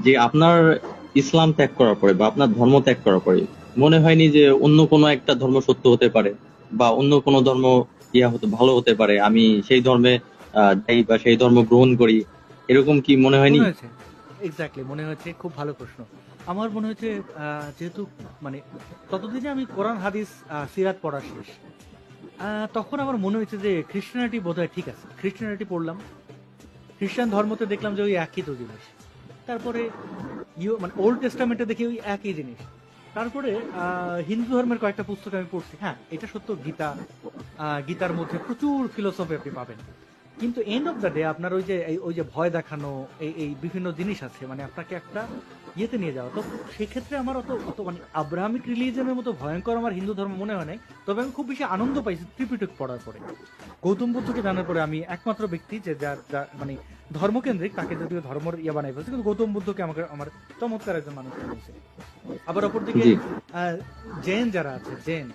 যে আপনার ইসলাম ত্যাগ করার পরে বা আপনার ধর্ম ত্যাগ করার পরে মনে হয়নি যে অন্য কোনো একটা ধর্ম সত্য হতে পারে বা অন্য কোনো ধর্ম ইয়া হতে ভালো হতে পারে আমি সেই ধর্মে যাই বা সেই ধর্ম গ্রহণ করি এরকম কি মনে হয়নি? এক্স্যাক্টলি মনে হয়েছে খুব ভালো প্রশ্ন। আমার মনে আহ, যেহেতু মানে ততদিনে আমি কোরআন হাদিস সিরাত পড়া শেষ। তখন আমার মনে হয়েছে যে খ্রিস্টানিটি বোধহয় ঠিক আছে। খ্রিস্টানিটি পড়লাম। খ্রিস্টান ধর্মতে দেখলাম যে ওই একই তো জিনিস। তারপরে ইউ মানে ওল্ড টেস্টামেন্টে দেখি ওই একই জিনিস। তারপরে হিন্দু ধর্মের কয়েকটা পুস্তক আমি পড়ছি। হ্যাঁ এটা সত্য, গীতা। গীতার মধ্যে প্রচুর ফিলোসফি আপনি পাবেন। কিন্তু এন্ড অফ দ্য ডে আপনার ওই যে ওই যে ভয় দেখানো, এই এই বিভিন্ন জিনিস আছে মানে আপনাকে একটা ইয়েতে নিয়ে যাওয়া। তো সেক্ষেত্রে আমার অত অত মানে আব্রাহামিক রিলিজনের মতো ভয়ঙ্কর আমার হিন্দু ধর্ম মনে হয় নাই, তবে আমি খুব বেশি আনন্দ পাইছি ত্রিপিটক পড়ার পরে। গৌতম বুদ্ধকে জানার পরে আমি একমাত্র ব্যক্তি যে, যার যার মানে ধর্মকেন্দ্রিক, তাকে যদিও ধর্মের ইয়ে বানাই ফেলছে, কিন্তু গৌতম বুদ্ধকে আমাকে, আমার চমৎকার একজন মানুষ বলছে আবার অপরদিকে জি আহ, জেন যারা আছে জেন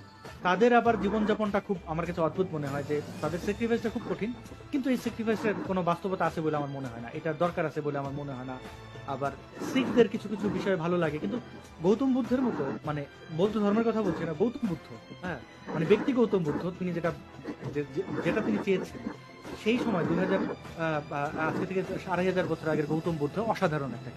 তাদের আবার জীবনযাপনটা খুব আমার কাছে অদ্ভুত মনে হয় যে তাদের স্যাক্রিফাইসটা খুব কঠিন কিন্তু এই স্যাক্রিফাইসের কোনো বাস্তবতা আছে বলে আমার মনে হয় না এটার দরকার আছে বলে আমার মনে হয় না আবার শিখদের কিছু কিছু বিষয় ভালো লাগে কিন্তু গৌতম বুদ্ধের মতো মানে বৌদ্ধ ধর্মের কথা বলছি না গৌতম বুদ্ধ হ্যাঁ মানে ব্যক্তি গৌতম বুদ্ধ তিনি যেটা যেটা তিনি চেয়েছেন সেই সময় দুই হাজার আজকে থেকে আড়াই হাজার বছর আগের গৌতম বুদ্ধ অসাধারণ একটা।